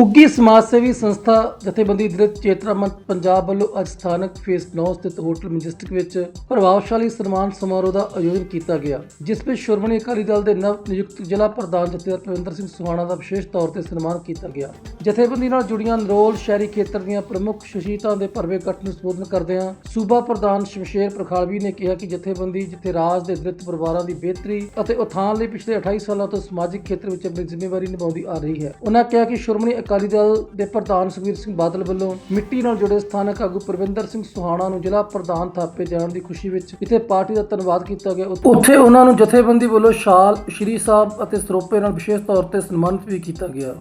ਉੱਗੀ ਸਮਾਜ ਸੇਵੀ ਸੰਸਥਾ ਜਥੇਬੰਦੀ ਦਲਿਤ ਚੇਤਨਾ ਪੰਜਾਬ ਵੱਲੋਂ ਅੱਜ ਸਥਾਨਕ ਫੇਸ 9 ਸਥਿਤ ਹੋਟਲ ਮੈਜਿਸਟਿਕ ਵਿੱਚ ਪ੍ਰਭਾਵਸ਼ਾਲੀ ਸਨਮਾਨ ਸਮਾਰੋਹ ਦਾ ਆਯੋਜਨ ਕੀਤਾ ਗਿਆ, ਜਿਸ ਵਿੱਚ ਸ਼੍ਰੋਮਣੀ ਅਕਾਲੀ ਦਲ ਦੇ ਨਵ ਨਿਯੁਕਤ ਜ਼ਿਲ੍ਹਾ ਪ੍ਰਧਾਨ ਜਥੇਦਾਰ ਪਵਿੰਦਰ ਸਿੰਘ ਸੁਹਾਣਾ ਦਾ ਵਿਸ਼ੇਸ਼ ਤੌਰ ਤੇ ਸਨਮਾਨ ਕੀਤਾ ਗਿਆ। ਜਥੇਬੰਦੀ ਨਾਲ ਜੁੜੀਆਂ ਨਰੋਲ ਸ਼ਹਿਰੀ ਖੇਤਰ ਦੀਆਂ ਪ੍ਰਮੁੱਖ ਸ਼ਖਸੀਅਤਾਂ ਦੇ ਭਰਵੇਂ ਇਕੱਠ ਨੂੰ ਸੰਬੋਧਨ ਕਰਦਿਆਂ ਸੂਬਾ ਪ੍ਰਧਾਨ ਸ਼ਮਸ਼ੇਰ ਪ੍ਰਖਾਲਵੀ ਨੇ ਕਿਹਾ ਕਿ ਜਥੇਬੰਦੀ ਜਿੱਥੇ ਰਾਜ ਦੇ ਦਲਿਤ ਪਰਿਵਾਰਾਂ ਦੀ ਬਿਹਤਰੀ ਅਤੇ ਉਥਾਨ ਲਈ ਪਿਛਲੇ 28 ਸਾਲਾਂ ਤੋਂ ਸਮਾਜਿਕ ਖੇਤਰ ਵਿੱਚ ਆਪਣੀ ਜ਼ਿੰਮੇਵਾਰੀ ਨਿਭਾਉਂਦੀ ਆ ਰਹੀ ਹੈ। ਉਹਨਾਂ ਕਿਹਾ ਕਿ ਸ਼੍ਰੋਮਣੀ ਅਕਾਲੀ ਦਲ ਦੇ ਪ੍ਰਧਾਨ ਸੁਖਬੀਰ ਸਿੰਘ ਬਾਦਲ ਵੱਲੋਂ ਮਿੱਟੀ ਨਾਲ ਜੁੜੇ ਸਥਾਨਕ ਆਗੂ ਪ੍ਰਵਿੰਦਰ ਸਿੰਘ ਸੁਹਾਣਾ ਨੂੰ ਜ਼ਿਲ੍ਹਾ ਪ੍ਰਧਾਨ ਥਾਪੇ ਜਾਣ ਦੀ ਖੁਸ਼ੀ ਵਿੱਚ ਇੱਥੇ ਪਾਰਟੀ ਦਾ ਧੰਨਵਾਦ ਕੀਤਾ ਗਿਆ। ਉੱਥੇ ਉਹਨਾਂ ਨੂੰ ਜਥੇਬੰਦੀ ਵੱਲੋਂ ਸ਼ਾਲ, ਸ਼੍ਰੀ ਸਾਹਿਬ ਅਤੇ ਸਰੋਪੇ ਨਾਲ ਵਿਸ਼ੇਸ਼ ਤੌਰ ਤੇ ਸਨਮਾਨਿਤ ਵੀ ਕੀਤਾ ਗਿਆ।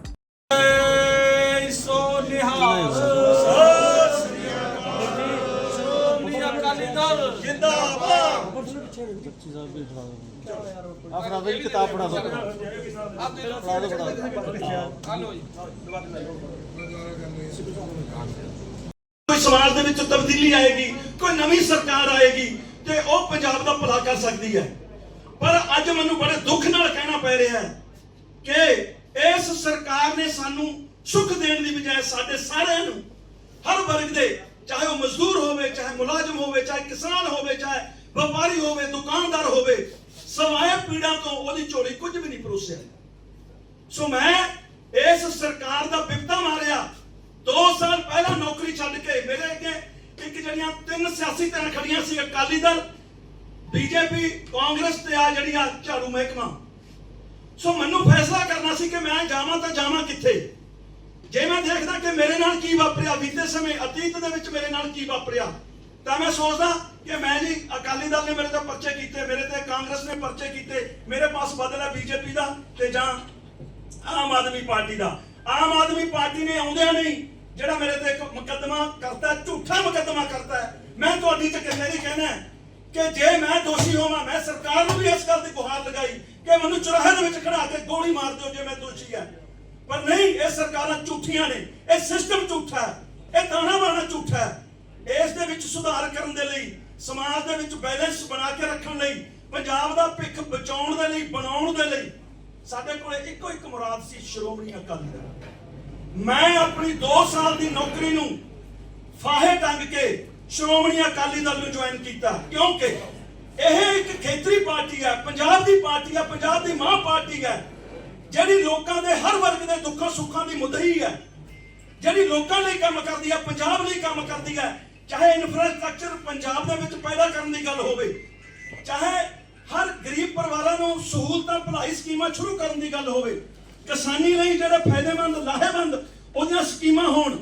ਜਿੰਦਾਬਾਦ ਆ ਫੜਾ ਦੇ ਕਿਤਾਬ ਫੜਾ ਦੋ ਫੜਾ ਦੋ ਫੜਾ ਦੋ ਕੋਈ ਸਮਾਜ ਦੇ ਵਿੱਚ ਤਬਦੀਲੀ ਆਏਗੀ, ਕੋਈ ਨਵੀਂ ਸਰਕਾਰ ਆਏਗੀ ਤੇ ਉਹ ਪੰਜਾਬ ਦਾ ਭਲਾ ਕਰ ਸਕਦੀ ਹੈ। ਪਰ ਅੱਜ ਮੈਨੂੰ ਬੜੇ ਦੁੱਖ ਨਾਲ ਕਹਿਣਾ ਪੈ ਰਿਹਾ ਹੈ ਕਿ ਇਸ ਸਰਕਾਰ ਨੇ ਸਾਨੂੰ ਸੁੱਖ ਦੇਣ ਦੀ ਬਜਾਏ ਸਾਡੇ ਸਾਰਿਆਂ ਨੂੰ ਹਰ ਵਰਗ ਦੇ, ਚਾਹੇ ਉਹ ਮਜ਼ਦੂਰ ਹੋਵੇ, ਚਾਹੇ ਮੁਲਾਜ਼ਮ ਹੋਵੇ, ਚਾਹੇ ਕਿਸਾਨ ਹੋਵੇ, ਚਾਹੇ ਵਪਾਰੀ ਹੋਵੇ, ਦੁਕਾਨਦਾਰ ਹੋਵੇ ਸਵਾਏ ਪੀੜਾ ਤੋਂ ਉਹਦੀ ਝੋਲੀ ਕੁਝ ਵੀ ਨਹੀਂ ਪਰੋਸਿਆ। ਸੋ ਮੈਂ ਇਸ ਸਰਕਾਰ ਦਾ ਬਿਪਤਾ ਮਾਰਿਆ। 2 ਸਾਲ ਪਹਿਲਾਂ ਨੌਕਰੀ ਛੱਡ ਕੇ ਮੇਰੇ ਅੱਗੇ ਇੱਕ ਜਿਹੜੀਆਂ ਤਿੰਨ ਸਿਆਸੀ ਧਿਰਾਂ ਖੜੀਆਂ ਸੀ, ਅਕਾਲੀ ਦਲ, ਬੀਜੇਪੀ, ਕਾਂਗਰਸ ਤੇ ਆ ਜਿਹੜੀਆਂ ਝਾੜੂ ਮਹਿਕਮਾ। ਸੋ ਮੈਨੂੰ ਫੈਸਲਾ ਕਰਨਾ ਸੀ ਕਿ ਮੈਂ ਜਾਵਾਂ ਤਾਂ ਜਾਵਾਂ ਕਿੱਥੇ? ਜੇ ਮੈਂ ਦੇਖਦਾ ਕਿ ਮੇਰੇ ਨਾਲ ਕੀ ਵਾਪਰਿਆ, ਬੀਤੇ ਸਮੇਂ ਅਤੀਤ ਦੇ ਵਿੱਚ ਮੇਰੇ ਨਾਲ ਕੀ ਵਾਪਰਿਆ ਤਾਂ ਮੈਂ ਸੋਚਦਾ ਕਿ ਮੈਂ ਜੀ ਅਕਾਲੀ ਦਲ ਨੇ ਮੇਰੇ ਤੇ ਪਰਚੇ ਕੀਤੇ, ਮੇਰੇ ਤੇ ਕਾਂਗਰਸ ਨੇ ਪਰਚੇ ਕੀਤੇ, ਮੇਰੇ ਪਾਸ ਬਦਲ ਹੈ ਬੀਜੇਪੀ ਦਾ ਤੇ ਜਾਂ ਆਮ ਆਦਮੀ ਪਾਰਟੀ ਦਾ। ਆਮ ਆਦਮੀ ਪਾਰਟੀ ਨੇ ਆਉਂਦਿਆਂ ਨਹੀਂ ਜਿਹੜਾ ਮੇਰੇ ਤੇ ਇੱਕ ਮੁਕੱਦਮਾ ਕਰਤਾ, ਝੂਠਾ ਮੁਕੱਦਮਾ ਕਰਤਾ ਮੈਂ ਤੁਹਾਡੀ ਚ ਕਿੰਨੇ ਦੀ ਕਹਿਣਾ ਕਿ ਜੇ ਮੈਂ ਦੋਸ਼ੀ ਹੋਵਾਂ, ਮੈਂ ਸਰਕਾਰ ਨੂੰ ਵੀ ਇਸ ਗੱਲ ਦੀ ਗੁਹਾਰ ਲਗਾਈ ਕਿ ਮੈਨੂੰ ਚੁਰਾਹੇ ਦੇ ਵਿੱਚ ਖੜਾ ਕੇ ਗੋਲੀ ਮਾਰ ਦਿਓ ਜੇ ਮੈਂ ਦੋਸ਼ੀ ਹਾਂ। ਪਰ ਨਹੀਂ, ਇਹ ਸਰਕਾਰਾਂ ਝੂਠੀਆਂ ਨੇ। ਇਹ ਸਿਸਟਮ ਝੂਠਾ ਹੈ। ਇਹ ਤਾਣਾ ਬਾਣਾ ਝੂਠਾ ਹੈ। ਇਸ ਦੇ ਵਿੱਚ ਸੁਧਾਰ ਕਰਨ ਦੇ ਲਈ, ਸਮਾਜ ਦੇ ਵਿੱਚ ਬੈਲੈਂਸ ਬਣਾ ਕੇ ਰੱਖਣ ਲਈ, ਪੰਜਾਬ ਦਾ ਭਿੱਖ ਬਚਾਉਣ ਦੇ ਲਈ, ਬਣਾਉਣ ਦੇ ਲਈ, ਸਾਡੇ ਕੋਲ ਇੱਕੋ ਇੱਕ ਮੁਰਾਦ ਸੀ, ਸ਼੍ਰੋਮਣੀ ਅਕਾਲੀ ਦਲ। ਮੈਂ ਆਪਣੀ 2 ਸਾਲ ਦੀ ਨੌਕਰੀ ਨੂੰ ਫਾਹੇ ਟੰਗ ਕੇ ਸ਼੍ਰੋਮਣੀ ਅਕਾਲੀ ਦਲ ਨੂੰ ਜੁਆਇਨ ਕੀਤਾ, ਕਿਉਂਕਿ ਇਹ ਇੱਕ ਖੇਤਰੀ ਪਾਰਟੀ ਹੈ, ਪੰਜਾਬ ਦੀ ਪਾਰਟੀ ਹੈ, ਪੰਜਾਬ ਦੀ ਮਾਂ ਪਾਰਟੀ ਹੈ, ਜਿਹੜੀ ਲੋਕਾਂ ਦੇ ਹਰ ਵਰਗ ਦੇ ਦੁੱਖਾਂ ਸੁੱਖਾਂ ਦੀ ਮੁਦਈ ਹੈ, ਜਿਹੜੀ ਲੋਕਾਂ ਲਈ ਕੰਮ ਕਰਦੀ ਹੈ, ਪੰਜਾਬ ਲਈ ਕੰਮ ਕਰਦੀ ਹੈ ਚਾਹੇ ਇਨਫਰਾਸਟ੍ਰਕਚਰ ਪੰਜਾਬ ਦੇ ਵਿੱਚ ਪੈਦਾ ਕਰਨ ਦੀ ਗੱਲ ਹੋਵੇ, ਚਾਹੇ ਹਰ ਗਰੀਬ ਪਰਿਵਾਰਾਂ ਨੂੰ ਸਹੂਲਤਾਂ ਭਲਾਈ ਸਕੀਮਾਂ ਸ਼ੁਰੂ ਕਰਨ ਦੀ ਗੱਲ ਹੋਵੇ, ਕਿਸਾਨੀ ਲਈ ਜਿਹੜੇ ਫਾਇਦੇਮੰਦ ਲਾਹੇਮੰਦ ਉਹਦੀਆਂ ਸਕੀਮਾਂ ਹੋਣ,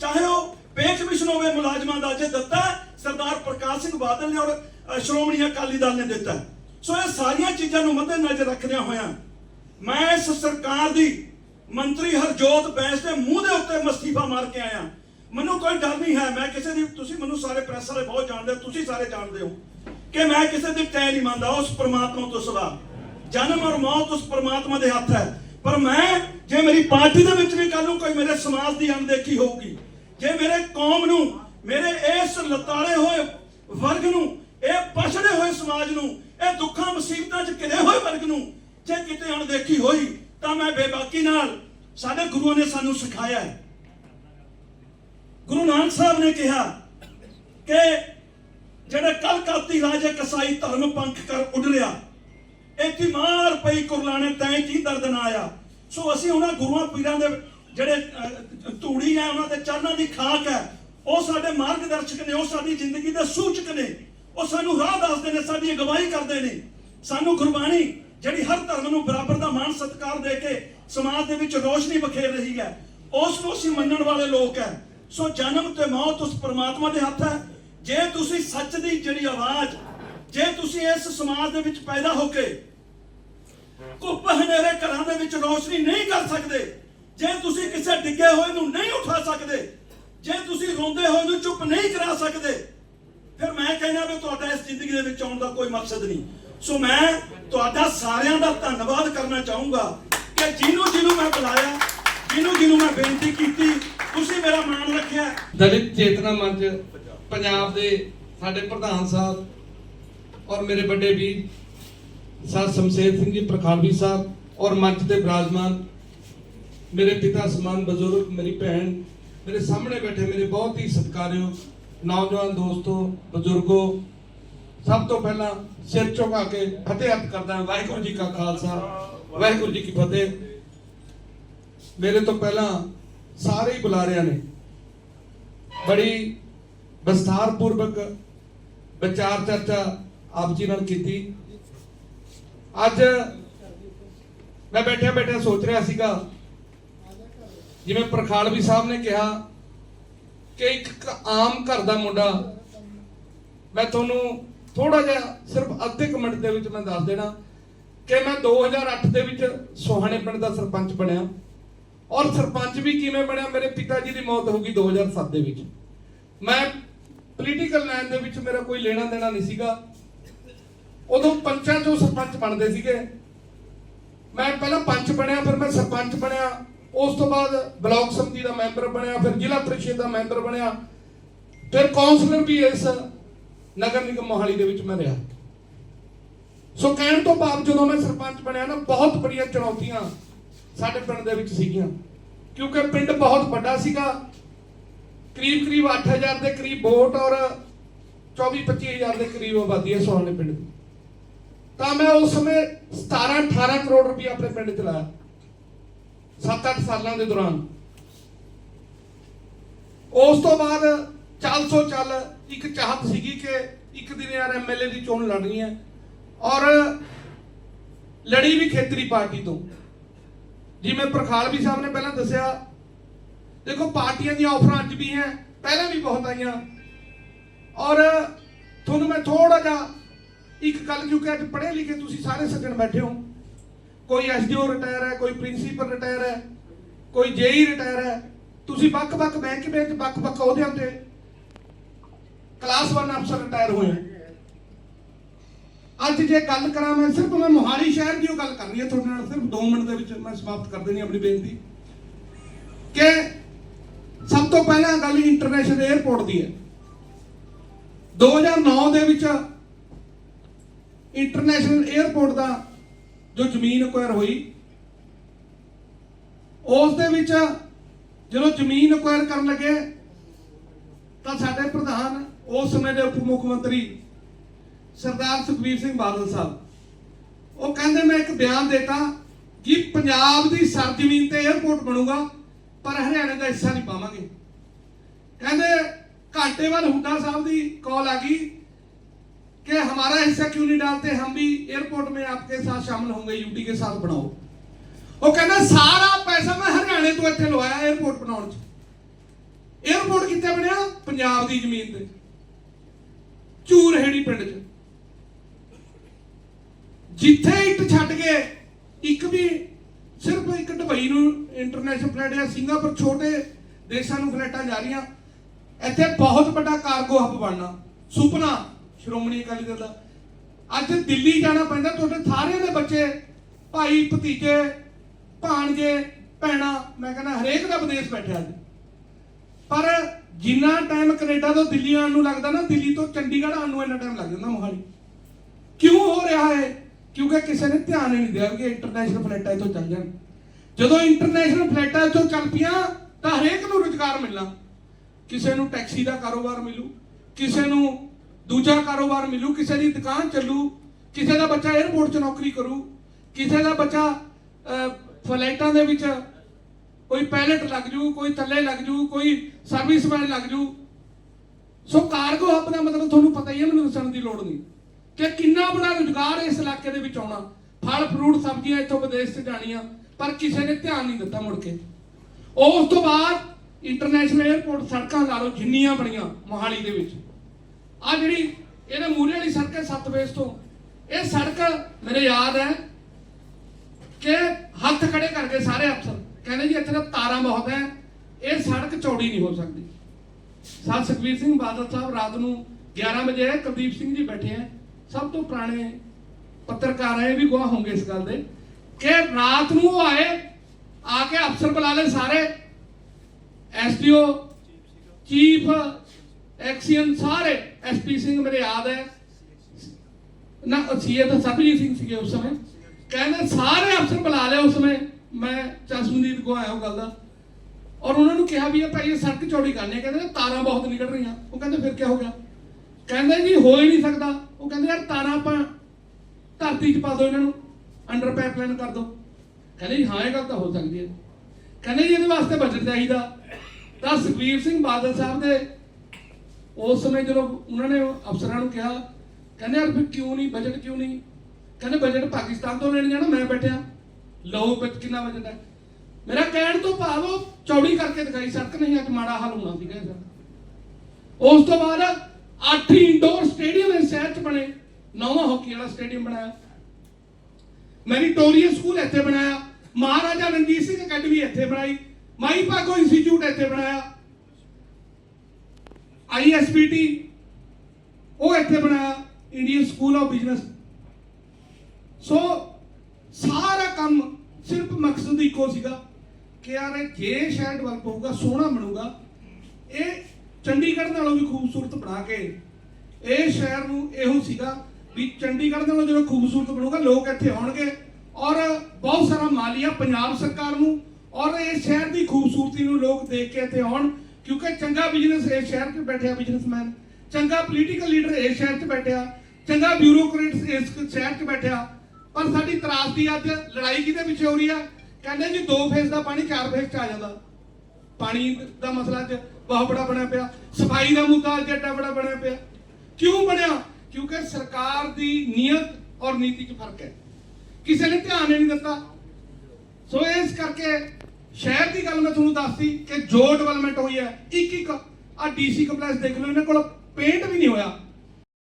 ਚਾਹੇ ਉਹ ਪੇ ਕਮਿਸ਼ਨ ਹੋਵੇ ਮੁਲਾਜ਼ਮਾਂ ਦਾ, ਜੇ ਦਿੱਤਾ ਸਰਦਾਰ ਪ੍ਰਕਾਸ਼ ਸਿੰਘ ਬਾਦਲ ਨੇ ਔਰ ਸ਼੍ਰੋਮਣੀ ਅਕਾਲੀ ਦਲ ਨੇ ਦਿੱਤਾ ਸੋ ਇਹ ਸਾਰੀਆਂ ਚੀਜ਼ਾਂ ਨੂੰ ਮੱਦੇਨਜ਼ਰ ਰੱਖਦਿਆਂ ਹੋਇਆਂ ਮੈਂ ਇਸ ਸਰਕਾਰ ਦੀ ਮੰਤਰੀ ਹਰਜੋਤ ਬੈਂਸ ਦੇ ਮੂੰਹ ਦੇ ਉੱਤੇ ਮਸਤੀਫਾ ਮਾਰ ਕੇ ਆਇਆ। ਮੈਨੂੰ ਕੋਈ ਡਰ ਨਹੀਂ ਹੈ। ਮੈਂ ਕਿਸੇ ਦੀ ਤੁਸੀਂ ਮੈਨੂੰ ਸਾਰੇ ਪ੍ਰੈਸ ਵਾਲੇ ਬਹੁਤ ਜਾਣਦੇ ਹੋ, ਤੁਸੀਂ ਸਾਰੇ ਜਾਣਦੇ ਹੋ ਕਿ ਮੈਂ ਕਿਸੇ ਦੀ ਟੈ ਨਹੀਂ ਮੰਨਦਾ, ਉਸ ਪ੍ਰਮਾਤਮਾ ਤੋਂ ਸਿਵਾ ਜਨਮ ਔਰ ਮੌਤ ਉਸ ਪ੍ਰਮਾਤਮਾ ਦੇ ਹੱਥ ਹੈ। ਪਰ ਮੈਂ ਜੇ ਮੇਰੀ ਪਾਰਟੀ ਦੇ ਵਿੱਚ ਵੀ ਕੱਲ ਨੂੰ ਕੋਈ ਮੇਰੇ ਸਮਾਜ ਦੀ ਅਣਦੇਖੀ ਹੋਊਗੀ, ਜੇ ਮੇਰੇ ਕੌਮ ਨੂੰ, ਮੇਰੇ ਇਸ ਲਤਾੜੇ ਹੋਏ ਵਰਗ ਨੂੰ, ਇਹ ਪਛੜੇ ਹੋਏ ਸਮਾਜ ਨੂੰ, ਇਹ ਦੁੱਖਾਂ, ਮੁਸੀਬਤਾਂ 'ਚ ਘਿਰੇ ਹੋਏ ਵਰਗ ਨੂੰ ਜੇ ਕਿਤੇ ਅਣਦੇਖੀ ਹੋਈ, ਤਾਂ ਮੈਂ ਬੇਬਾਕੀ ਨਾਲ ਸਾਡੇ ਗੁਰੂਆਂ ਨੇ ਸਾਨੂੰ ਸਿਖਾਇਆ ਹੈ। ਗੁਰੂ ਨਾਨਕ ਸਾਹਿਬ ਨੇ ਕਿਹਾ ਕਿ ਜਿਹੜੇ ਕਲਕਾਤੀ ਰਾਜੇ ਕਸਾਈ ਧਰਮ ਪੰਖ ਕਰ ਉਡਰਿਆ ਇੱਥੇ ਮਾਰ ਪਈ ਕੁਰਲਾਣੇ, ਤੈਂ ਕੀ ਦਰਦ ਨਾ ਆਇਆ। ਸੋ ਅਸੀਂ ਉਹਨਾਂ ਗੁਰੂਆਂ ਪੀਰਾਂ ਦੇ ਜਿਹੜੇ ਧੂੜੀ ਹੈ, ਉਹਨਾਂ ਦੇ ਚਰਨਾਂ ਦੀ ਖਾਕ ਹੈ, ਉਹ ਸਾਡੇ ਮਾਰਗਦਰਸ਼ਕ ਨੇ, ਉਹ ਸਾਡੀ ਜ਼ਿੰਦਗੀ ਦੇ ਸੂਚਕ ਨੇ, ਉਹ ਸਾਨੂੰ ਰਾਹ ਦੱਸਦੇ ਨੇ, ਸਾਡੀ ਅਗਵਾਈ ਕਰਦੇ ਨੇ। ਸਾਨੂੰ ਗੁਰਬਾਣੀ ਜਿਹੜੀ ਹਰ ਧਰਮ ਨੂੰ ਬਰਾਬਰ ਦਾ ਮਾਣ ਸਤਿਕਾਰ ਦੇ ਕੇ ਸਮਾਜ ਦੇ ਵਿੱਚ ਰੋਸ਼ਨੀ ਬਖੇਰ ਰਹੀ ਹੈ, ਉਸ ਨੂੰ ਅਸੀਂ ਮੰਨਣ ਵਾਲੇ ਲੋਕ ਹੈ। ਸੋ ਜਨਮ ਤੇ ਮੌਤ ਉਸ ਪਰਮਾਤਮਾ ਦੇ ਹੱਥ ਹੈ। ਜੇ ਤੁਸੀਂ ਸੱਚ ਦੀ ਜਿਹੜੀ ਆਵਾਜ਼, ਜੇ ਤੁਸੀਂ ਇਸ ਸਮਾਜ ਦੇ ਵਿੱਚ ਪੈਦਾ ਹੋ ਕੇ ਕੁੱਪ ਹਨੇਰੇ ਘਰਾਂ ਦੇ ਵਿੱਚ ਰੋਸ਼ਨੀ ਨਹੀਂ ਕਰ ਸਕਦੇ, ਜੇ ਤੁਸੀਂ ਕਿਸੇ ਡਿੱਗੇ ਹੋਏ ਨੂੰ ਨਹੀਂ ਉਠਾ ਸਕਦੇ, ਜੇ ਤੁਸੀਂ ਰੋਂਦੇ ਹੋਏ ਨੂੰ ਚੁੱਪ ਨਹੀਂ ਕਰਾ ਸਕਦੇ, ਫਿਰ ਮੈਂ ਕਹਿੰਦਾ ਵੀ ਤੁਹਾਡਾ ਇਸ ਜ਼ਿੰਦਗੀ ਦੇ ਵਿੱਚ ਆਉਣ ਦਾ ਕੋਈ ਮਕਸਦ ਨਹੀਂ। ਸੋ ਮੈਂ ਤੁਹਾਡਾ ਸਾਰਿਆਂ ਦਾ ਧੰਨਵਾਦ ਕਰਨਾ ਚਾਹੂੰਗਾ ਕਿ ਜਿਹਨੂੰ ਜਿਹਨੂੰ ਮੈਂ ਬੁਲਾਇਆ, ਜਿਹਨੂੰ ਜਿਹਨੂੰ ਮੈਂ ਬੇਨਤੀ ਕੀਤੀ ਤੁਸੀਂ ਮੇਰਾ ਮਾਣ ਰੱਖਿਆ। ਦਲਿਤ ਚੇਤਨਾ ਮੰਚ, ਪੰਜਾਬ ਦੇ ਸਾਡੇ ਪ੍ਰਧਾਨ ਸਾਹਿਬ ਔਰ ਮੇਰੇ ਵੱਡੇ ਵੀਰ, ਸਰ ਸ਼ਮਸ਼ੇਰ ਸਿੰਘ ਜੀ, ਪ੍ਰਖਾਲਵੀ ਸਾਹਿਬ ਔਰ ਮੰਚ ਤੇ ਬਰਾਜਮਾਨ, ਮੇਰੇ ਪਿਤਾ ਸਮਾਨ ਬਜ਼ੁਰਗ, ਮੇਰੀ ਭੈਣ, ਮੇਰੇ ਸਾਹਮਣੇ ਬੈਠੇ ਮੇਰੇ ਬਹੁਤ ਹੀ ਸਤਿਕਾਰਯੋਗ ਨੌਜਵਾਨ ਦੋਸਤੋ, ਬਜ਼ੁਰਗੋ, ਸਭ ਤੋਂ ਪਹਿਲਾਂ ਸਿਰ ਝੁਕਾ ਕੇ ਫਤਿਹ ਅਰਜ਼ ਕਰਦਾ ਵਾਹਿਗੁਰੂ ਜੀ ਕਾ ਖਾਲਸਾ, ਵਾਹਿਗੁਰੂ ਜੀ ਕੀ ਫਤਿਹ। ਮੇਰੇ ਤੋਂ ਪਹਿਲਾਂ ਸਾਰੇ ਹੀ ਬੁਲਾਰਿਆਂ ਨੇ ਬੜੀ ਵਿਸਥਾਰ ਪੂਰਵਕ ਵਿਚਾਰ ਚਰਚਾ ਆਪ ਜੀ ਨਾਲ ਕੀਤੀ। ਅੱਜ ਮੈਂ ਬੈਠਿਆ ਬੈਠਿਆ ਸੋਚ ਰਿਹਾ ਸੀਗਾ, ਜਿਵੇਂ ਪ੍ਰਖਾਲਵੀ ਸਾਹਿਬ ਨੇ ਕਿਹਾ ਕਿ ਇੱਕ ਆਮ ਘਰ ਦਾ ਮੁੰਡਾ, ਮੈਂ ਤੁਹਾਨੂੰ ਥੋੜਾ ਜਿਹਾ ਸਿਰਫ ਅੱਧੇ ਕੁ ਮਿੰਟ ਦੇ ਵਿੱਚ ਮੈਂ ਦੱਸ ਦੇਣਾ ਕਿ ਮੈਂ 2008 ਦੇ ਵਿੱਚ ਸੋਹਾਣੇ ਪਿੰਡ ਦਾ ਸਰਪੰਚ ਬਣਿਆ। ਔਰ ਸਰਪੰਚ ਵੀ ਕਿਵੇਂ ਬਣਿਆ? ਮੇਰੇ ਪਿਤਾ ਜੀ ਦੀ ਮੌਤ ਹੋ ਗਈ 2007 ਦੇ ਵਿੱਚ। ਮੈਂ ਪੋਲੀਟੀਕਲ ਲਾਈਨ ਦੇ ਵਿੱਚ ਮੇਰਾ ਕੋਈ ਲੈਣਾ ਦੇਣਾ ਨਹੀਂ ਸੀਗਾ। ਉਦੋਂ ਪੰਚਾਂ ਚੋਂ ਸਰਪੰਚ ਬਣਦੇ ਸੀਗੇ। ਮੈਂ ਪਹਿਲਾਂ ਪੰਚ ਬਣਿਆ, ਫਿਰ ਮੈਂ ਸਰਪੰਚ ਬਣਿਆ। ਉਸ ਤੋਂ ਬਾਅਦ ਬਲਾਕ ਸਮਿਤੀ ਦਾ ਮੈਂਬਰ ਬਣਿਆ, ਫਿਰ ਜ਼ਿਲ੍ਹਾ ਪ੍ਰੀਸ਼ਦ ਦਾ ਮੈਂਬਰ ਬਣਿਆ। ਫਿਰ ਕਾਉਂਸਲਰ ਵੀ ਇਸ ਨਗਰ ਨਿਗਮ ਮੋਹਾਲੀ ਦੇ ਵਿੱਚ ਮੈਂ ਰਿਹਾ। ਸੋ ਕਹਿਣ ਤੋਂ ਬਾਅਦ ਜਦੋਂ ਮੈਂ ਸਰਪੰਚ ਬਣਿਆ ਨਾ, ਬਹੁਤ ਬੜੀਆਂ ਚੁਣੌਤੀਆਂ ਸਾਡੇ ਪਿੰਡ ਦੇ ਵਿੱਚ ਸੀਗੀਆਂ। ਕਿਉਂਕਿ ਪਿੰਡ ਬਹੁਤ ਵੱਡਾ ਸੀਗਾ। ਕਰੀਬ ਕਰੀਬ 8000 ਦੇ ਕਰੀਬ ਵੋਟ ਔਰ 24 25000 ਦੇ ਕਰੀਬ ਆਬਾਦੀ ਹੈ ਸੋਹਾਣੇ ਪਿੰਡ ਦੀ। ਤਾਂ ਮੈਂ ਉਸ ਸਮੇਂ 17 18 ਕਰੋੜ ਰੁਪਏ ਆਪਣੇ ਪਿੰਡ ਚ ਲਾਇਆ। 7-8 ਸਾਲਾਂ ਦੇ ਦੌਰਾਨ। ਉਸ ਤੋਂ ਬਾਅਦ ਚੱਲ ਸੋ ਚੱਲ ਇੱਕ ਚਾਹਤ ਸੀਗੀ ਕਿ ਇੱਕ ਦਿਨ ਯਾਰ ਐਮਐਲਏ ਦੀ ਚੋਣ ਲੜਨੀ ਹੈ। ਔਰ ਲੜੀ ਵੀ ਖੇਤਰੀ ਪਾਰਟੀ ਤੋਂ। ਜਿਵੇਂ ਪ੍ਰਖਾਲਵੀ ਸਾਹਿਬ ਨੇ ਪਹਿਲਾਂ ਦੱਸਿਆ, ਦੇਖੋ ਪਾਰਟੀਆਂ ਦੀਆਂ ਆਫਰਾਂ ਅੱਜ ਵੀ ਹੈ, ਪਹਿਲਾਂ ਵੀ ਬਹੁਤ ਆਈਆਂ। ਔਰ ਤੁਹਾਨੂੰ ਮੈਂ ਥੋੜਾ ਜਿਹਾ ਇੱਕ ਗੱਲ ਕਿਉਂਕਿ ਅੱਜ ਪੜ੍ਹੇ ਲਿਖੇ ਤੁਸੀਂ ਸਾਰੇ ਸੱਜਣ ਬੈਠੇ ਹੋ। ਕੋਈ ਐਸਡੀਓ ਰਿਟਾਇਰ ਹੈ, ਕੋਈ ਪ੍ਰਿੰਸੀਪਲ ਰਿਟਾਇਰ ਹੈ, ਕੋਈ ਜੇਈ ਰਿਟਾਇਰ ਹੈ। ਤੁਸੀਂ ਵੱਖ-ਵੱਖ ਬੈਂਕ ਵਿੱਚ ਵੱਖ-ਵੱਖ ਅਹੁਦਿਆਂ ਤੇ ਕਲਾਸ 1 ਅਫਸਰ ਰਿਟਾਇਰ ਹੋਏ ਅੱਜ ਜੇ ਗੱਲ ਕਰਾਂ, ਮੈਂ ਸਿਰਫ ਮੈਂ ਮੋਹਾਲੀ ਸ਼ਹਿਰ ਦੀ ਉਹ ਗੱਲ ਕਰਨੀ ਹੈ ਤੁਹਾਡੇ ਨਾਲ, ਸਿਰਫ 2 ਮਿੰਟ ਦੇ ਵਿੱਚ ਮੈਂ ਸਮਾਪਤ ਕਰ ਦੇਣੀ ਆਪਣੀ ਬੇਨਤੀ ਕਿ ਸਭ ਤੋਂ ਪਹਿਲਾਂ ਗੱਲ ਇੰਟਰਨੈਸ਼ਨਲ 에ਅਰਪੋਰਟ ਦੀ ਹੈ 2009 ਦੇ ਵਿੱਚ ਇੰਟਰਨੈਸ਼ਨਲ 에ਅਰਪੋਰਟ ਦਾ ਜੋ ਜ਼ਮੀਨ ਅਕਵਾਇਰ ਹੋਈ, ਉਸ ਦੇ ਵਿੱਚ ਜਦੋਂ ਜ਼ਮੀਨ ਅਕਵਾਇਰ ਕਰਨ ਲੱਗੇ ਤਾਂ ਸਾਡੇ ਪ੍ਰਧਾਨ ਉਸ ਸਮੇਂ ਦੇ ਉਪ ਮੁੱਖ ਮੰਤਰੀ ਸਰਦਾਰ ਸੁਖਬੀਰ ਸਿੰਘ ਬਾਦਲ ਸਾਹਿਬ ਉਹ ਕਹਿੰਦੇ ਮੈਂ ਇੱਕ ਬਿਆਨ ਦਿੱਤਾ ਕਿ ਪੰਜਾਬ ਦੀ ਸਰਜ਼ਮੀਨ ਤੇ 에어ਪੋਰਟ ਬਣੂਗਾ ਪਰ ਹਰਿਆਣੇ ਦਾ ਹਿੱਸਾ ਨਹੀਂ ਪਾਵਾਂਗੇ ਕਹਿੰਦੇ ਘੰਟੇ ਬਾਅਦ ਹੁੱਡਾ ਸਾਹਿਬ ਦੀ ਕਾਲ ਆ ਗਈ कि हमारा हिस्सा क्यों नहीं डालते हम भी एयरपोर्ट में आपके साथ शामिल होंगे यूटी के साथ बनाओ वो कहना सारा पैसा मैं हरियाणे तो इतने लवाया एयरपोर्ट बनाने एयरपोर्ट कितने बनया पंजाब की जमीन से झूर हेड़ी पिंड ਜਿੱਥੇ ਇੱਟ ਛੱਡ ਕੇ ਇੱਕ ਵੀ ਸਿਰਫ ਇੱਕ ਦੁਬਈ ਨੂੰ ਇੰਟਰਨੈਸ਼ਨਲ ਫਲੈਟ ਜਾਂ ਸਿੰਗਾਪੁਰ ਛੋਟੇ ਦੇਸ਼ਾਂ ਨੂੰ ਫਲੈਟਾਂ ਜਾ ਰਹੀਆਂ, ਇੱਥੇ ਬਹੁਤ ਵੱਡਾ ਕਾਰਗੋ ਹੱਬ ਬਣਨਾ। ਸੁਪਨਾ, ਸ਼੍ਰੋਮਣੀ ਅਕਾਲੀ ਦਲ ਦਾ। ਅੱਜ ਦਿੱਲੀ ਜਾਣਾ ਪੈਂਦਾ, ਤੁਹਾਡੇ ਸਾਰਿਆਂ ਦੇ ਬੱਚੇ, ਭਾਈ, ਭਤੀਜੇ, ਭਾਣਜੇ, ਭੈਣਾ, ਮੈਂ ਕਹਿੰਦਾ ਹਰੇਕ ਦਾ ਵਿਦੇਸ਼ ਬੈਠਿਆ ਅੱਜ। ਪਰ ਜਿੰਨਾ ਟਾਈਮ ਕੈਨੇਡਾ ਤੋਂ ਦਿੱਲੀ ਆਉਣ ਨੂੰ ਲੱਗਦਾ ਨਾ, ਦਿੱਲੀ ਤੋਂ ਚੰਡੀਗੜ੍ਹ ਆਉਣ ਨੂੰ ਇੰਨਾ ਟਾਈਮ ਲੱਗ ਜਾਂਦਾ ਮੋਹਾਲੀ। ਕਿਉਂ ਹੋ ਰਿਹਾ ਹੈ ਕਿਉਂਕਿ ਕਿਸੇ ਨੇ ਧਿਆਨ ਹੀ ਨਹੀਂ ਦਿਆ ਕਿ ਇੰਟਰਨੈਸ਼ਨਲ ਫਲਾਈਟਾਂ ਇੱਥੋਂ ਚੱਲ ਜਾਣ। ਜਦੋਂ ਇੰਟਰਨੈਸ਼ਨਲ ਫਲਾਈਟਾਂ ਇੱਥੋਂ ਚੱਲ ਪਈਆਂ ਤਾਂ ਹਰੇਕ ਨੂੰ ਰੁਜ਼ਗਾਰ ਮਿਲਣਾ। ਕਿਸੇ ਨੂੰ ਟੈਕਸੀ ਦਾ ਕਾਰੋਬਾਰ ਮਿਲੂ ਕਿਸੇ ਨੂੰ ਦੂਜਾ ਕਾਰੋਬਾਰ ਮਿਲੂ ਕਿਸੇ ਦੀ ਦੁਕਾਨ ਚੱਲੂ ਕਿਸੇ ਦਾ ਬੱਚਾ 에ਅਰਪੋਰਟ 'ਚ ਨੌਕਰੀ ਕਰੂ ਕਿਸੇ ਦਾ ਬੱਚਾ ਅਹ, ਫਲਾਈਟਾਂ ਦੇ ਵਿੱਚ ਕੋਈ ਪਾਇਲਟ ਲੱਗ ਜੂ ਕੋਈ ਥੱਲੇ ਲੱਗ ਜੂ ਕੋਈ ਸਰਵਿਸਮੈਨ ਲੱਗ ਜੂ। ਸੋ ਕਾਰਗੋ ਹੱਬ ਦਾ ਮਤਲਬ ਤੁਹਾਨੂੰ ਪਤਾ ਹੀ ਹੈ ਮੈਨੂੰ ਦੱਸਣ ਦੀ ਲੋੜ ਨਹੀਂ। ਕਿ ਕਿੰਨਾ ਬੜਾ ਰੁਜ਼ਗਾਰ ਇਸ ਇਲਾਕੇ ਦੇ ਵਿੱਚ ਆਉਣਾ। ਫਲ, ਫਰੂਟ, ਸਬਜ਼ੀਆਂ ਇੱਥੋਂ ਵਿਦੇਸ਼ 'ਚ ਜਾਣੀਆਂ, ਪਰ ਕਿਸੇ ਨੇ ਧਿਆਨ ਨਹੀਂ ਦਿੱਤਾ ਮੁੜ ਕੇ। ਉਸ ਤੋਂ ਬਾਅਦ ਇੰਟਰਨੈਸ਼ਨਲ 에ਅਰਪੋਰਟ ਸੜਕਾਂ ਲਾ ਲਓ, ਜਿੰਨੀਆਂ ਬਣੀਆਂ ਮੋਹਾਲੀ ਦੇ ਵਿੱਚ। ਆ ਜਿਹੜੀ ਇਹਦੇ ਮੂਹਰੇ ਵਾਲੀ ਸੜਕ ਹੈ ਸੱਤ ਫੇਸ ਤੋਂ। ਇਹ ਸੜਕ ਮੇਰੇ ਯਾਦ ਹੈ ਕਿ ਹੱਥ ਖੜੇ ਕਰਕੇ ਸਾਰੇ ਅਫਸਰ ਕਹਿੰਦੇ ਜੀ ਇੱਥੇ ਤਾਂ ਤਾਰਾਂ ਬਹੁਤ ਹੈ, ਇਹ ਸੜਕ ਚੌੜੀ ਨਹੀਂ ਹੋ ਸਕਦੀ। ਸਾਧ ਸੁਖਬੀਰ ਸਿੰਘ ਬਾਦਲ ਸਾਹਿਬ ਰਾਤ ਨੂੰ 11 ਵਜੇ ਕੁਲਦੀਪ ਸਿੰਘ ਜੀ ਬੈਠੇ ਹੈ। ਸਭ ਤੋਂ ਪੁਰਾਣੇ ਪੱਤਰਕਾਰ ਹੈ ਇਹ ਵੀ ਗਵਾਹ ਹੋਣਗੇ ਇਸ ਗੱਲ ਦੇ ਕਿ ਰਾਤ ਨੂੰ ਉਹ ਆਏ, ਆ ਕੇ ਅਫਸਰ ਬੁਲਾ ਲਏ ਸਾਰੇ। ਐਸਡੀਓ ਚੀਫ, ਐਕਸੀਅਨ ਸਾਰੇ ਐਸਪੀ ਸਿੰਘ ਮੇਰੇ ਯਾਦ ਹੈ। ਨਾ ਸੀਏ ਤਾਂ ਸਰਬਜੀਤ ਸਿੰਘ ਸੀਗੇ ਉਸ ਸਮੇਂ। ਕਹਿੰਦੇ ਸਾਰੇ ਅਫਸਰ ਬੁਲਾ ਲਏ ਉਸ ਸਮੇਂ। ਮੈਂ ਚਸ਼ਮਦੀਦ ਕੋ ਆਇਆ ਉਹ ਗੱਲ ਦਾ। ਔਰ ਉਹਨਾਂ ਨੂੰ ਕਿਹਾ ਵੀ ਇਹ ਭਾਈ ਇਹ ਸੜਕ ਚੌੜੀ ਕਰਨੀ ਕਹਿੰਦੇ ਤਾਰਾਂ ਬਹੁਤ ਨਿਕਲ ਰਹੀਆਂ। ਉਹ ਕਹਿੰਦੇ ਫਿਰ ਕੀ ਹੋ ਗਿਆ? ਕਹਿੰਦੇ ਜੀ, ਹੋ ਹੀ ਨਹੀਂ ਸਕਦਾ। ਉਹ ਕਹਿੰਦੇ, ਯਾਰ, ਤਾਰਾਂ ਆਪਾਂ ਧਰਤੀ 'ਚ ਪਾ ਦਿਓ ਇਹਨਾਂ ਨੂੰ ਅੰਡਰ ਪਾਈਪਲਾਈਨ ਕਰ ਦਿਓ। ਕਹਿੰਦੇ ਜੀ, ਹਾਂ, ਇਹ ਗੱਲ ਤਾਂ ਹੋ ਸਕਦੀ ਹੈ। ਕਹਿੰਦੇ ਜੀ, ਇਹਦੇ ਵਾਸਤੇ ਬਜਟ ਚਾਹੀਦਾ। ਤਾਂ ਸੁਖਬੀਰ ਸਿੰਘ ਬਾਦਲ ਸਾਹਿਬ ਦੇ ਉਸ ਸਮੇਂ ਜਦੋਂ ਉਹਨਾਂ ਨੇ ਅਫਸਰਾਂ ਨੂੰ ਕਿਹਾ, ਕਹਿੰਦੇ, ਯਾਰ, ਫਿਰ ਕਿਉਂ ਨਹੀਂ ਬਜਟ ਕਿਉਂ ਨਹੀਂ? ਕਹਿੰਦੇ ਬਜਟ ਪਾਕਿਸਤਾਨ ਤੋਂ ਲੈਣ ਜਾਣਾ, ਮੈਂ ਬੈਠਿਆ। ਲਓ ਵਿੱਚ ਕਿੰਨਾ ਬਜਟ ਹੈ? ਮੇਰਾ ਕਹਿਣ ਤੋਂ ਭਾਵ ਉਹ ਚੌੜੀ ਕਰਕੇ ਦਿਖਾਈ, ਸੜਕ ਨਹੀਂ, ਅੱਜ ਮਾੜਾ ਹਾਲ ਹੋਣਾ ਸੀਗਾ ਇਹਦਾ ਉਸ ਤੋਂ ਬਾਅਦ ਅੱਠ ਇੰਡੋਰ ਸਟੇਡੀਅਮ ਇਸ ਸ਼ਹਿਰ 'ਚ ਬਣੇ। ਨਵਾਂ ਹਾਕੀ ਵਾਲਾ ਸਟੇਡੀਅਮ ਬਣਾਇਆ। ਮੈਰੀਟੋਰੀਅਸ ਸਕੂਲ ਇੱਥੇ ਬਣਾਇਆ। ਮਹਾਰਾਜਾ ਰਣਜੀਤ ਸਿੰਘ ਅਕੈਡਮੀ ਇੱਥੇ ਬਣਾਈ। ਮਾਈ ਭਾਗੋ ਇੰਸਟੀਚਿਊਟ ਇੱਥੇ ਬਣਾਇਆ। ਆਈਐਸਬੀਟੀ ਉਹ ਇੱਥੇ ਬਣਾਇਆ। Indian school of business so ਸਾਰਾ ਕੰਮ ਸਿਰਫ ਮਕਸਦ ਇੱਕੋ ਸੀਗਾ ਕਿ ਯਾਰ ਇਹ ਜੇ ਸ਼ਹਿਰ ਡਿਵੈਲਪ ਹੋਊਗਾ, ਸੋਹਣਾ ਬਣੂਗਾ। ਇਹ ਚੰਡੀਗੜ੍ਹ ਨਾਲੋਂ ਵੀ ਖੂਬਸੂਰਤ ਬਣਾ ਕੇ ਇਹ ਸ਼ਹਿਰ ਨੂੰ ਇਹੋ ਸੀਗਾ ਵੀ ਚੰਡੀਗੜ੍ਹ ਨਾਲੋਂ ਜਦੋਂ ਖੂਬਸੂਰਤ ਬਣੂਗਾ, ਲੋਕ ਇੱਥੇ ਆਉਣਗੇ ਔਰ ਬਹੁਤ ਸਾਰਾ ਮਾਲੀਆ ਪੰਜਾਬ ਸਰਕਾਰ ਨੂੰ ਔਰ ਇਹ ਸ਼ਹਿਰ ਦੀ ਖੂਬਸੂਰਤੀ ਨੂੰ ਲੋਕ ਦੇਖ ਕੇ ਇੱਥੇ ਆਉਣ ਕਿਉਂਕਿ ਚੰਗਾ ਬਿਜ਼ਨਸ ਇਸ ਸ਼ਹਿਰ 'ਚ ਬੈਠਿਆ ਬਿਜ਼ਨਸਮੈਨ ਚੰਗਾ ਪੋਲੀਟੀਕਲ ਲੀਡਰ ਇਸ ਸ਼ਹਿਰ 'ਚ ਬੈਠਿਆ, ਚੰਗਾ ਬਿਊਰੋਕਰੇਟ ਇਸ ਸ਼ਹਿਰ 'ਚ ਬੈਠਿਆ, ਪਰ ਸਾਡੀ ਤਰਾਸਦੀ ਅੱਜ ਲੜਾਈ ਕਿਹਦੇ ਪਿੱਛੇ ਹੋ ਰਹੀ ਆ? ਕਹਿੰਦੇ ਜੀ ਦੋ ਫੇਸ ਦਾ ਪਾਣੀ, ਚਾਰ ਫੇਸ 'ਚ ਆ ਜਾਂਦਾ। ਪਾਣੀ ਦਾ ਮਸਲਾ ਅੱਜ ਬਹੁਤ ਬੜਾ ਬਣਿਆ ਪਿਆ। ਸਫ਼ਾਈ ਦਾ ਮੁੱਦਾ ਅੱਜ ਏਡਾ ਬੜਾ ਬਣਿਆ ਪਿਆ। ਕਿਉਂ ਬਣਿਆ? ਕਿਉਂਕਿ ਸਰਕਾਰ ਦੀ ਨੀਅਤ ਔਰ ਨੀਤੀ 'ਚ ਫ਼ਰਕ ਹੈ। ਕਿਸੇ ਨੇ ਧਿਆਨ ਨਹੀਂ ਦਿੱਤਾ। ਸੋ ਇਸ ਕਰਕੇ ਸ਼ਹਿਰ ਦੀ ਗੱਲ ਮੈਂ ਤੁਹਾਨੂੰ ਦੱਸਤੀ ਕਿ ਜੋ ਡਿਵੈਲਪਮੈਂਟ ਹੋਈ ਹੈ ਇੱਕ ਇੱਕ ਆ ਡੀਸੀ ਕੰਪਲੈਕਸ ਦੇਖ ਲਓ ਇਹਨਾਂ ਕੋਲ ਪੇਂਟ ਵੀ ਨਹੀਂ ਹੋਇਆ।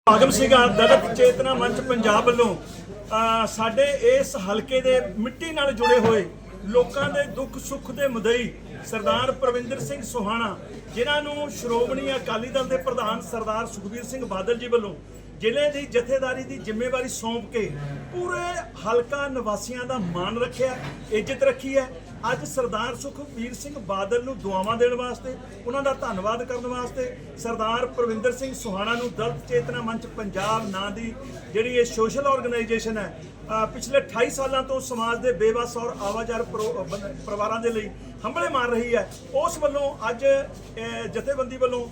ਭਾਗਮ ਸਿੰਘ ਦਲਿਤ ਚੇਤਨਾ ਮੰਚ ਪੰਜਾਬ ਵੱਲੋਂ ਅਹ, ਸਾਡੇ ਇਸ ਹਲਕੇ ਦੇ ਮਿੱਟੀ ਨਾਲ ਜੁੜੇ ਹੋਏ ਲੋਕਾਂ ਦੇ ਦੁੱਖ ਸੁੱਖ ਦੇ ਮੁਦਈ ਸਰਦਾਰ ਪ੍ਰਵਿੰਦਰ ਸਿੰਘ ਸੁਹਾਣਾ, ਜਿਨ੍ਹਾਂ ਨੂੰ ਸ਼੍ਰੋਮਣੀ ਅਕਾਲੀ ਦਲ ਦੇ ਪ੍ਰਧਾਨ ਸਰਦਾਰ ਸੁਖਬੀਰ ਸਿੰਘ ਬਾਦਲ ਜੀ ਵੱਲੋਂ ਜ਼ਿਲ੍ਹੇ ਦੀ ਜਥੇਦਾਰੀ ਦੀ ਜ਼ਿੰਮੇਵਾਰੀ ਸੌਂਪ ਕੇ ਪੂਰੇ ਹਲਕਾ ਨਿਵਾਸੀਆਂ ਦਾ ਮਾਣ ਰੱਖਿਆ, ਇੱਜ਼ਤ ਰੱਖੀ ਹੈ। ਅੱਜ ਸਰਦਾਰ ਸੁਖਬੀਰ ਸਿੰਘ ਬਾਦਲ ਨੂੰ ਦੁਆਵਾਂ ਦੇਣ ਵਾਸਤੇ, ਉਹਨਾਂ ਦਾ ਧੰਨਵਾਦ ਕਰਨ ਵਾਸਤੇ ਸਰਦਾਰ ਪ੍ਰਵਿੰਦਰ ਸਿੰਘ ਸੁਹਾਣਾ ਨੂੰ ਦਲਤ ਚੇਤਨਾ ਮੰਚ ਪੰਜਾਬ ਨਾਂ ਦੀ ਜਿਹੜੀ ਇਹ ਸੋਸ਼ਲ ਆਰਗੇਨਾਈਜੇਸ਼ਨ ਹੈ ਪਿਛਲੇ 28 ਸਾਲਾਂ ਤੋਂ ਸਮਾਜ ਦੇ ਬੇਵਸ ਔਰ ਆਵਾਜ਼ਾਰ ਪਰੋ- ਪਰਿਵਾਰਾਂ ਦੇ ਲਈ ਹੰਭਲੇ ਮਾਰ ਰਹੀ ਹੈ। ਉਸ ਵੱਲੋਂ ਅੱਜ ਜਥੇਬੰਦੀ ਵੱਲੋਂ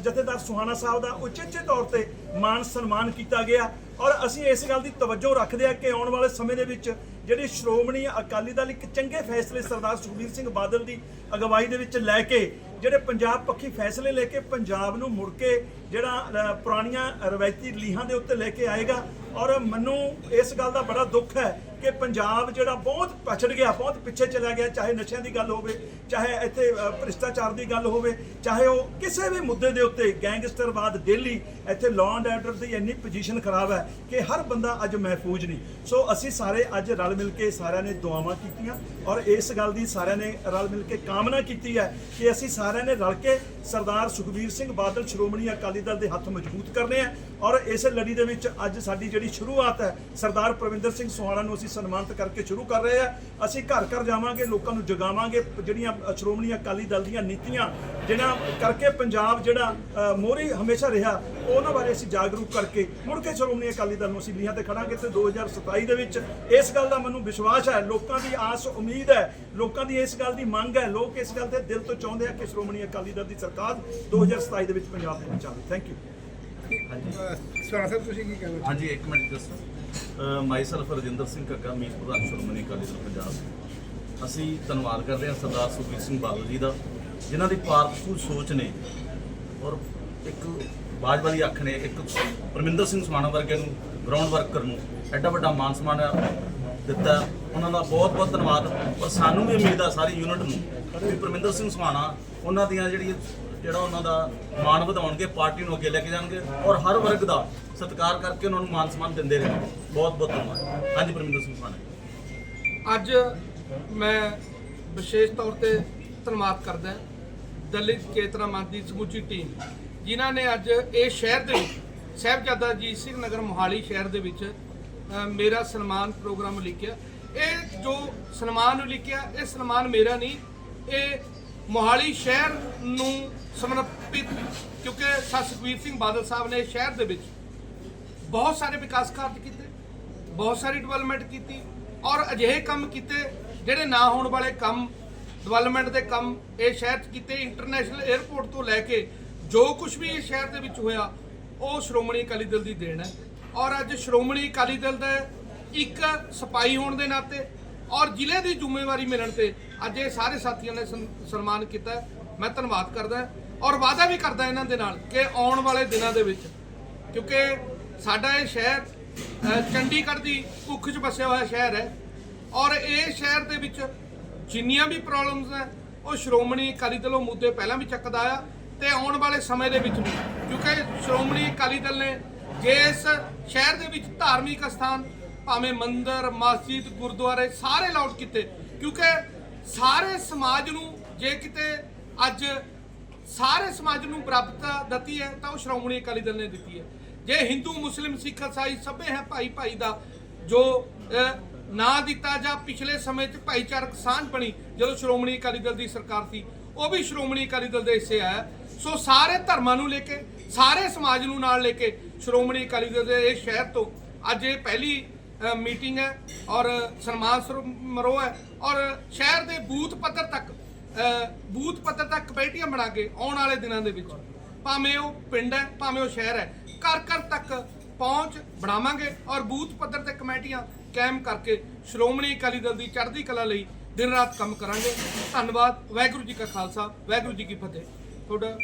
ਜਥੇਦਾਰ ਸੁਹਾਣਾ ਸਾਹਿਬ ਦਾ ਉਚੇਚੇ ਤੌਰ ਤੇ ਮਾਨ ਸਨਮਾਨ ਕੀਤਾ ਗਿਆ ਔਰ ਅਸੀਂ ਇਸ ਗੱਲ ਦੀ ਤਵੱਜੋ ਰੱਖਦੇ ਹਾਂ ਕਿ ਆਉਣ ਵਾਲੇ ਸਮੇਂ ਦੇ ਵਿੱਚ ਜਿਹੜੀ ਸ਼੍ਰੋਮਣੀ ਅਕਾਲੀ ਦਲ ਇੱਕ ਚੰਗੇ ਫੈਸਲੇ ਸਰਦਾਰ ਸੁਖਬੀਰ ਸਿੰਘ ਬਾਦਲ ਦੀ ਅਗਵਾਈ ਦੇ ਵਿੱਚ ਲੈ ਕੇ ਜਿਹੜੇ ਪੰਜਾਬ ਪੱਖੀ ਫੈਸਲੇ ਲੈ ਕੇ ਪੰਜਾਬ ਨੂੰ ਮੁੜ ਕੇ ਜਿਹੜਾ ਪੁਰਾਣੀਆਂ ਰਵਾਇਤੀ ਲੀਹਾਂ ਦੇ ਉੱਤੇ ਲੈ ਕੇ ਆਏਗਾ। ਔਰ ਮੈਨੂੰ ਇਸ ਗੱਲ ਦਾ ਬੜਾ ਦੁੱਖ ਹੈ ਕਿ ਪੰਜਾਬ ਜਿਹੜਾ ਬਹੁਤ ਪਛੜ ਗਿਆ, ਬਹੁਤ ਪਿੱਛੇ ਚਲਾ ਗਿਆ, ਚਾਹੇ ਨਸ਼ਿਆਂ ਦੀ ਗੱਲ ਹੋਵੇ, ਚਾਹੇ ਇੱਥੇ ਭ੍ਰਿਸ਼ਟਾਚਾਰ ਦੀ ਗੱਲ ਹੋਵੇ, ਚਾਹੇ ਉਹ ਕਿਸੇ ਵੀ ਮੁੱਦੇ ਦੇ ਉੱਤੇ ਗੈਂਗਸਟਰਵਾਦ ਡੇਲੀ ਇੱਥੇ ਲਾਅ ਐਂਡ ਆਰਡਰ ਦੀ ਇੰਨੀ ਪੋਜੀਸ਼ਨ ਖਰਾਬ ਹੈ ਕਿ ਹਰ ਬੰਦਾ ਅੱਜ ਮਹਿਫੂਜ਼ ਨਹੀਂ। ਸੋ ਅਸੀਂ ਸਾਰੇ ਅੱਜ ਰਲ ਮਿਲ ਕੇ ਸਾਰਿਆਂ ਨੇ ਦੁਆਵਾਂ ਕੀਤੀਆਂ ਔਰ ਇਸ ਗੱਲ ਦੀ ਸਾਰਿਆਂ ਨੇ ਰਲ ਮਿਲ ਕੇ ਕਾਮਨਾ ਕੀਤੀ ਹੈ ਕਿ ਅਸੀਂ ਸਾਰਿਆਂ ਨੇ ਰਲ ਕੇ ਸਰਦਾਰ ਸੁਖਬੀਰ ਸਿੰਘ ਬਾਦਲ ਸ਼੍ਰੋਮਣੀ ਅਕਾਲੀ ਦਲ ਦੇ ਹੱਥ ਮਜ਼ਬੂਤ ਕਰਨੇ ਆ ਔਰ ਇਸ ਲੜੀ ਦੇ ਵਿੱਚ ਅੱਜ ਸਾਡੀ ਜਿਹੜੀ ਸ਼ੁਰੂਆਤ ਹੈ, ਸਰਦਾਰ ਪ੍ਰਵਿੰਦਰ ਸਿੰਘ ਸੋਹਾਣਾ ਨੂੰ ਅਸੀਂ ਸਨਮਾਨਿਤ ਕਰਕੇ ਸ਼ੁਰੂ ਕਰ ਰਹੇ ਆ ਅਸੀਂ ਘਰ ਘਰ ਜਾਵਾਂਗੇ, ਲੋਕਾਂ ਨੂੰ ਜਗਾਵਾਂਗੇ, ਜਿਹੜੀਆਂ ਸ਼੍ਰੋਮਣੀ ਅਕਾਲੀ ਦਲ ਦੀਆਂ ਨੀਤੀਆਂ, ਜਿਨ੍ਹਾਂ ਕਰਕੇ ਪੰਜਾਬ ਜਿਹੜਾ ਮੋਰੀ ਹਮੇਸ਼ਾ ਰਿਹਾ, ਉਹਨਾਂ ਬਾਰੇ ਅਸੀਂ ਜਾਗਰੂਕ ਕਰਕੇ ਮੁੜ ਕੇ ਸ਼੍ਰੋਮਣੀ ਅਕਾਲੀ ਦਲ ਨੂੰ ਅਸੀਂ ਲੀਹਾਂ ਤੇ ਖੜਾਂਗੇ ਤੇ 2027 ਦੇ ਵਿੱਚ ਇਸ ਗੱਲ ਦਾ ਮੈਨੂੰ ਵਿਸ਼ਵਾਸ ਹੈ, ਲੋਕਾਂ ਦੀ ਆਸ, ਉਮੀਦ ਹੈ, ਲੋਕਾਂ ਦੀ ਇਸ ਗੱਲ ਦੀ ਮੰਗ ਹੈ, ਲੋਕ ਇਸ ਗੱਲ ਤੇ ਦਿਲ ਤੋਂ ਚਾਹੁੰਦੇ ਆ ਕਿ ਸ਼੍ਰੋਮਣੀ ਅਕਾਲੀ ਦਲ ਦੀ ਸਰਕਾਰ 2027 ਦੇ ਵਿੱਚ ਪੰਜਾਬ ਦੇ ਵਿੱਚ ਆਵੇ ਥੈਂਕ ਯੂ ਸਵਾਲ ਸਾਹਿਬ ਤੁਸੀਂ ਕੀ ਕਹਿਣਾ ਹਾਂਜੀ ਇੱਕ ਮਿੰਟ ਦੱਸੋ। ਮਾਈ ਸੈਲਫ ਰਜਿੰਦਰ ਸਿੰਘ ਕੱਗਾ ਮੀਤ ਪ੍ਰਧਾਨ ਸ਼੍ਰੋਮਣੀ ਅਕਾਲੀ ਦਲ ਪੰਜਾਬ ਅਸੀਂ ਧੰਨਵਾਦ ਕਰਦੇ ਹਾਂ ਸਰਦਾਰ ਸੁਖਬੀਰ ਸਿੰਘ ਬਾਦਲ ਜੀ ਦਾ ਜਿਨ੍ਹਾਂ ਦੀ ਪਾਰਟਫੁਲ ਸੋਚ ਨੇ ਔਰ ਇੱਕ ਬਾਜ ਵਾਲੀ ਅੱਖ ਨੇ ਇੱਕ ਪਰਮਿੰਦਰ ਸਿੰਘ ਸਮਾਣਾ ਵਰਗੇ ਨੂੰ ਗਰਾਊਂਡ ਵਰਕਰ ਨੂੰ ਐਡਾ ਵੱਡਾ ਮਾਨ ਸਨਮਾਨ ਦਿੱਤਾ। ਉਹਨਾਂ ਦਾ ਬਹੁਤ ਬਹੁਤ ਧੰਨਵਾਦ। ਔਰ ਸਾਨੂੰ ਵੀ ਉਮੀਦ ਆ ਸਾਰੀ ਯੂਨਿਟ ਨੂੰ ਵੀ ਪਰਮਿੰਦਰ ਸਿੰਘ ਸਮਾਣਾ ਉਹਨਾਂ ਦੀਆਂ ਜਿਹੜੀਆਂ ਜਿਹੜਾ ਉਹਨਾਂ ਦਾ ਮਾਣ ਵਧਾਉਣਗੇ, ਪਾਰਟੀ ਨੂੰ ਅੱਗੇ ਲੈ ਕੇ ਜਾਣਗੇ ਔਰ ਹਰ ਵਰਗ ਦਾ ਸਤਿਕਾਰ ਕਰਕੇ ਉਹਨਾਂ ਨੂੰ ਮਾਨ ਸਨਮਾਨ ਦਿੰਦੇ ਰਹਿਣਗੇ ਬਹੁਤ ਬਹੁਤ ਧੰਨਵਾਦ। ਹਾਂਜੀ, ਪਰਮਿੰਦਰ ਸਿੰਘ ਸਮਾਣਾ ਅੱਜ ਮੈਂ ਵਿਸ਼ੇਸ਼ ਤੌਰ ਤੇ ਧੰਨਵਾਦ ਕਰਦਾ ਦਲਿਤ ਚੇਤਨਾ ਮੰਚ ਦੀ ਸਮੁੱਚੀ ਟੀਮ, ਜਿਨ੍ਹਾਂ ਨੇ ਅੱਜ ਇਹ ਸ਼ਹਿਰ ਦੇ ਵਿੱਚ, ਸਾਹਿਬਜ਼ਾਦਾ ਅਜੀਤ ਸਿੰਘ ਨਗਰ ਮੋਹਾਲੀ ਸ਼ਹਿਰ ਦੇ ਵਿੱਚ ਮੇਰਾ ਸਨਮਾਨ ਪ੍ਰੋਗਰਾਮ ਲਿਖਿਆ। ਇਹ ਜੋ ਸਨਮਾਨ ਲਿਖਿਆ, ਇਹ ਸਨਮਾਨ ਮੇਰਾ ਨਹੀਂ, ਇਹ ਮੋਹਾਲੀ ਸ਼ਹਿਰ ਨੂੰ ਸਮਰਪਿਤ, ਕਿਉਂਕਿ ਸਰ ਸੁਖਬੀਰ ਸਿੰਘ ਬਾਦਲ ਸਾਹਿਬ ਨੇ ਸ਼ਹਿਰ ਦੇ ਵਿੱਚ ਬਹੁਤ ਸਾਰੇ ਵਿਕਾਸ ਕਾਰਜ ਕੀਤੇ, ਬਹੁਤ ਸਾਰੀ ਡਿਵੈਲਪਮੈਂਟ ਕੀਤੀ ਔਰ ਅਜਿਹੇ ਕੰਮ ਕੀਤੇ ਜਿਹੜੇ ਨਾ ਹੋਣ ਵਾਲੇ ਕੰਮ ਡਿਵੈਲਪਮੈਂਟ ਦੇ ਕੰਮ ਇਹ ਸ਼ਹਿਰ 'ਚ ਕੀਤੇ ਇੰਟਰਨੈਸ਼ਨਲ 에ਅਰਪੋਰਟ ਤੋਂ ਲੈ ਕੇ ਜੋ ਕੁਝ ਵੀ ਇਸ ਸ਼ਹਿਰ ਦੇ ਵਿੱਚ ਹੋਇਆ, ਉਹ ਸ਼੍ਰੋਮਣੀ ਅਕਾਲੀ ਦਲ ਦੀ ਦੇਣ ਹੈ ਔਰ ਅੱਜ ਸ਼੍ਰੋਮਣੀ ਅਕਾਲੀ ਦਲ ਦਾ ਇੱਕ ਸਪਾਈ ਹੋਣ ਦੇ ਨਾਤੇ ਔਰ ਜ਼ਿਲ੍ਹੇ ਦੀ ਜ਼ਿੰਮੇਵਾਰੀ ਮਿਲਣ ਤੇ ਅੱਜ ਇਹ ਸਾਰੇ ਸਾਥੀਆਂ ਨੇ ਸਨ- ਸਨਮਾਨ ਕੀਤਾ ਮੈਂ ਧੰਨਵਾਦ ਕਰਦਾ ਔਰ ਵਾਅਦਾ ਵੀ ਕਰਦਾ ਇਹਨਾਂ ਦੇ ਨਾਲ ਕਿ ਆਉਣ ਵਾਲੇ ਦਿਨਾਂ ਦੇ ਵਿੱਚ, ਕਿਉਂਕਿ ਸਾਡਾ ਇਹ ਸ਼ਹਿਰ ਚੰਡੀਗੜ੍ਹ ਦੀ ਭੁੱਖ 'ਚ ਵਸਿਆ ਹੋਇਆ ਸ਼ਹਿਰ ਹੈ ਔਰ ਇਹ ਸ਼ਹਿਰ ਦੇ ਵਿੱਚ ਜਿੰਨੀਆਂ ਵੀ ਪ੍ਰੋਬਲਮਸ ਹੈ, ਉਹ ਸ਼੍ਰੋਮਣੀ ਅਕਾਲੀ ਦਲੋਂ ਮੁੱਦੇ ਪਹਿਲਾਂ ਵੀ ਚੱਕਦਾ ਆ ਤੇ ਆਉਣ ਵਾਲੇ ਸਮੇਂ ਦੇ ਵਿੱਚ ਵੀ, ਕਿਉਂਕਿ ਸ਼੍ਰੋਮਣੀ ਅਕਾਲੀ ਦਲ ਨੇ ਜੇ ਇਸ ਸ਼ਹਿਰ ਦੇ ਵਿੱਚ ਧਾਰਮਿਕ ਸਥਾਨ ਭਾਵੇਂ ਮੰਦਰ, ਮਸਜਿਦ, ਗੁਰਦੁਆਰੇ ਸਾਰੇ ਲਾਉਟ ਕੀਤੇ, ਕਿਉਂਕਿ ਸਾਰੇ ਸਮਾਜ ਨੂੰ ਜੇ ਕਿਤੇ ਅੱਜ ਸਾਰੇ ਸਮਾਜ ਨੂੰ ਬਰਾਬਰਤਾ ਦਿੱਤੀ ਹੈ ਤਾਂ ਉਹ ਸ਼੍ਰੋਮਣੀ ਅਕਾਲੀ ਦਲ ਨੇ ਦਿੱਤੀ ਹੈ। ਜੇ ਹਿੰਦੂ ਮੁਸਲਿਮ ਸਿੱਖ ਇਸਾਈ ਸਭੇ ਹੈ ਭਾਈ ਭਾਈ ਦਾ ਜੋ ਅਹ, ਨਾਂ ਦਿੱਤਾ ਜਾਂ ਪਿਛਲੇ ਸਮੇਂ 'ਚ ਭਾਈਚਾਰਕ ਸਾਂਝ ਬਣੀ ਜਦੋਂ ਸ਼੍ਰੋਮਣੀ ਅਕਾਲੀ ਦਲ ਦੀ ਸਰਕਾਰ ਸੀ ਉਹ ਵੀ ਸ਼੍ਰੋਮਣੀ ਅਕਾਲੀ ਦਲ ਦੇ ਹਿੱਸੇ ਆਇਆ ਸੋ ਸਾਰੇ ਧਰਮਾਂ ਨੂੰ ਲੈ ਕੇ ਸਾਰੇ ਸਮਾਜ ਨੂੰ ਨਾਲ ਲੈ ਕੇ ਸ਼੍ਰੋਮਣੀ ਅਕਾਲੀ ਦਲ ਦੇ ਇਹ ਸ਼ਹਿਰ ਤੋਂ ਅੱਜ ਇਹ ਪਹਿਲੀ ਮੀਟਿੰਗ ਹੈ ਔਰ ਸਨਮਾਨ ਸਮਾਰੋਹ ਹੈ ਔਰ ਸ਼ਹਿਰ ਦੇ ਬੂਥ ਪੱਧਰ ਤੱਕ ਬੂਥ ਪੱਧਰ ਤੱਕ ਕਮੇਟੀਆਂ ਬਣਾ ਕੇ ਆਉਣ ਵਾਲੇ ਦਿਨਾਂ ਦੇ ਵਿੱਚ ਭਾਵੇਂ ਉਹ ਪਿੰਡ ਹੈ, ਭਾਵੇਂ ਉਹ ਸ਼ਹਿਰ ਹੈ, ਘਰ ਘਰ ਤੱਕ ਪਹੁੰਚ ਬਣਾਵਾਂਗੇ ਔਰ ਬੂਥ ਪੱਧਰ ਤੇ ਕਮੇਟੀਆਂ ਕਾਇਮ ਕਰਕੇ ਸ਼੍ਰੋਮਣੀ ਅਕਾਲੀ ਦਲ ਦੀ ਚੜ੍ਹਦੀ ਕਲਾ ਲਈ ਦਿਨ ਰਾਤ ਕੰਮ ਕਰਾਂਗੇ। ਧੰਨਵਾਦ। ਵਾਹਿਗੁਰੂ ਜੀ ਕਾ ਖਾਲਸਾ, ਵਾਹਿਗੁਰੂ ਜੀ ਕੀ ਫਤਿਹ। ਤੁਹਾਡਾ